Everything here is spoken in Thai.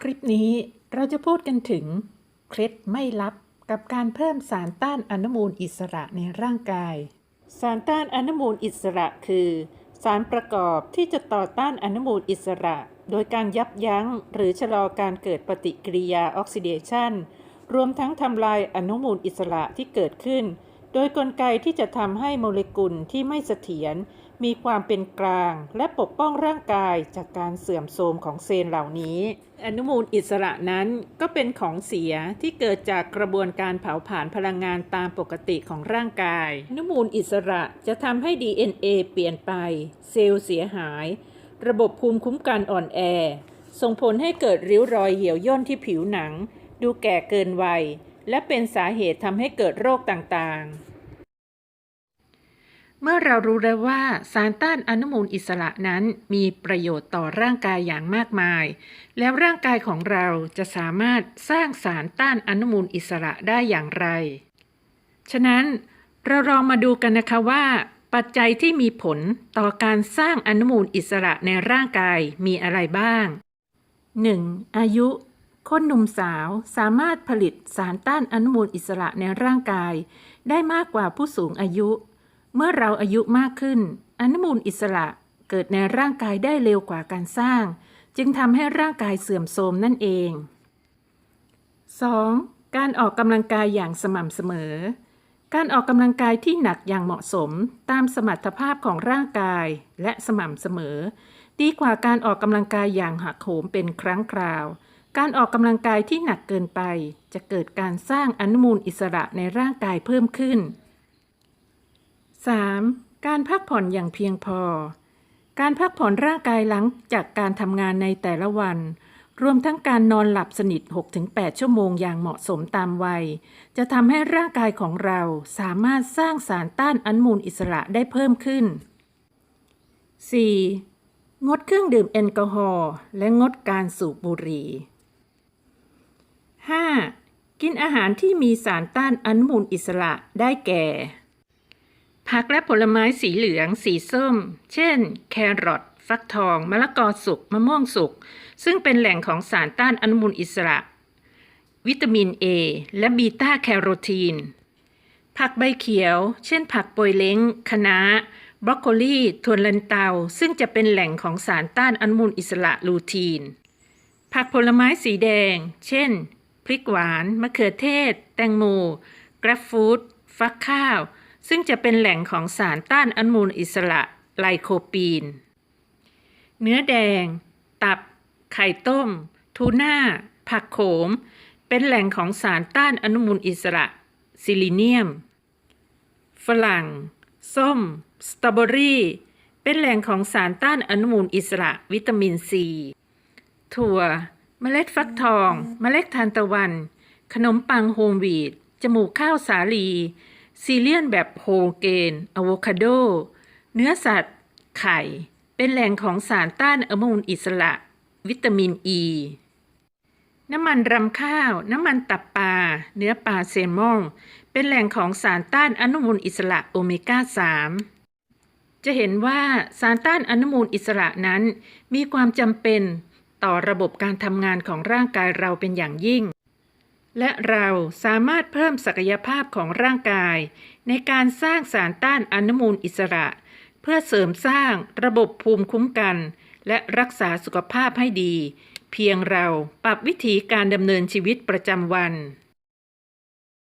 คลิปนี้เราจะพูดกันถึง เคล็ดไม่ลับกับการเพิ่มสารต้านอนุมูลอิสระในร่างกาย สารต้านอนุมูลอิสระคือ สารประกอบที่จะต่อต้านอนุมูลอิสระ โดยการยับยั้ง หรือชะลอการเกิดปฏิกิริยาออกซิเดชันรวมทั้งทำลายอนุมูลอิสระที่เกิดขึ้น โดยกลไกที่จะทำให้โมเลกุลที่ไม่เสถียรมีความเป็นกลาง และปกป้องร่างกายจากการเสื่อมโทรมของเซลล์เหล่านี้ อนุมูลอิสระนั้นก็เป็นของเสียที่เกิดจากกระบวนการเผาผลาญพลังงานตามปกติของร่างกาย อนุมูลอิสระจะทำให้ DNA เปลี่ยนไป เซลล์เสียหาย ระบบภูมิคุ้มกันอ่อนแอ ส่งผลให้เกิดริ้วรอยเหี่ยวย่นที่ผิวหนัง ดูแก่เกินวัย และเป็นสาเหตุทำให้เกิดโรคต่างๆ เมื่อเรารู้แล้วว่าสารต้านอนุมูลอิสระนั้นมีประโยชน์ต่อร่างกายอย่างมากมาย แล้วร่างกายของเราจะสามารถสร้างสารต้านอนุมูลอิสระได้อย่างไร ฉะนั้นเราลองมาดูกันนะคะว่าปัจจัยที่มีผลต่อการสร้างอนุมูลอิสระในร่างกายมีอะไรบ้าง 1. อายุ คนหนุ่มสาวสามารถผลิตสารต้านอนุมูลอิสระในร่างกาย ได้มากกว่าผู้สูงอายุ เมื่อเราอายุมากขึ้น อนุมูลอิสระเกิดในร่างกายได้เร็วกว่าการสร้าง จึงทำให้ร่างกายเสื่อมโทรมนั่นเอง 2. การออกกำลังกายอย่างสม่ำเสมอ การออกกำลังกายที่หนักอย่างเหมาะสมตามสมรรถภาพของร่างกายและสม่ำเสมอ ดีกว่าการออกกำลังกายอย่างหักโหมเป็นครั้งคราว การออกกำลังกายที่หนักเกินไป จะเกิดการสร้างอนุมูลอิสระในร่างกายเพิ่มขึ้น 3. การพักผ่อนอย่างเพียงพอ การพักผ่อนร่างกายหลังจากการทำงานในแต่ละวัน รวมทั้งการนอนหลับสนิท 6-8 ชั่วโมงอย่างเหมาะสมตามวัย จะทำให้ร่างกายของเราสามารถสร้างสารต้านอนุมูลอิสระได้เพิ่มขึ้น 4. งดเครื่องดื่มแอลกอฮอล์และงดการสูบบุหรี่ กินอาหารที่มีสารต้านอนุมูลอิสระได้แก่ ผักและผลไม้สีเหลือง สีส้ม เช่น แครอทฟักทอง มะละกอสุก มะม่วงสุก ซึ่งเป็นแหล่งของสารต้านอนุมูลอิสระ วิตามิน A และบีตาแคโรทีน ผักใบเขียว เช่น ผักโปยเล้งคะน้าบรอกโคลีถั่วลันเตา ซึ่งจะเป็นแหล่งของสารต้านอนุมูลอิสระลูทีน ผักผลไม้สีแดง เช่น พริกหวาน มะเขือเทศ แตงโมกราฟฟูดฟักข้าว ซึ่งจะเป็นแหล่งของสารต้านอนุมูลอิสระไลโคปีน เนื้อแดง ตับ ไข่ต้ม ทูน่า ผักโขม เป็นแหล่งของสารต้านอนุมูลอิสระ ซิลิเนียม ฝรั่ง ส้ม สตรอเบอรี่ เป็นแหล่งของสารต้านอนุมูลอิสระวิตามินซี ถั่ว เมล็ดฟักทอง เมล็ดทานตะวัน ขนมปังโฮมวีดจมูกข้าวสาลี ซีเลียนแบบโฮเกนอะโวคาโด เนื้อสัตว์ ไข่ เป็นแหล่งของสารต้านอนุมูลอิสระ วิตามินอ e. ีน้ำมันรำข้าว น้ำมันตับปลา เนื้อปลาเซลมอนเป็นแหล่งของสารต้านอนุมูลอิสระโอเมก้า 3 จะเห็นว่าสารต้านอนุมูลอิสระนั้นมีความจำเป็น ต่อระบบการทำงานของร่างกายเราเป็นอย่างยิ่ง และเราสามารถเพิ่มศักยภาพของร่างกาย ในการสร้างสารต้านอนุมูลอิสระ เพื่อเสริมสร้างระบบภูมิคุ้มกัน และรักษาสุขภาพให้ดี เพียงเราปรับวิธีการดำเนินชีวิตประจำวัน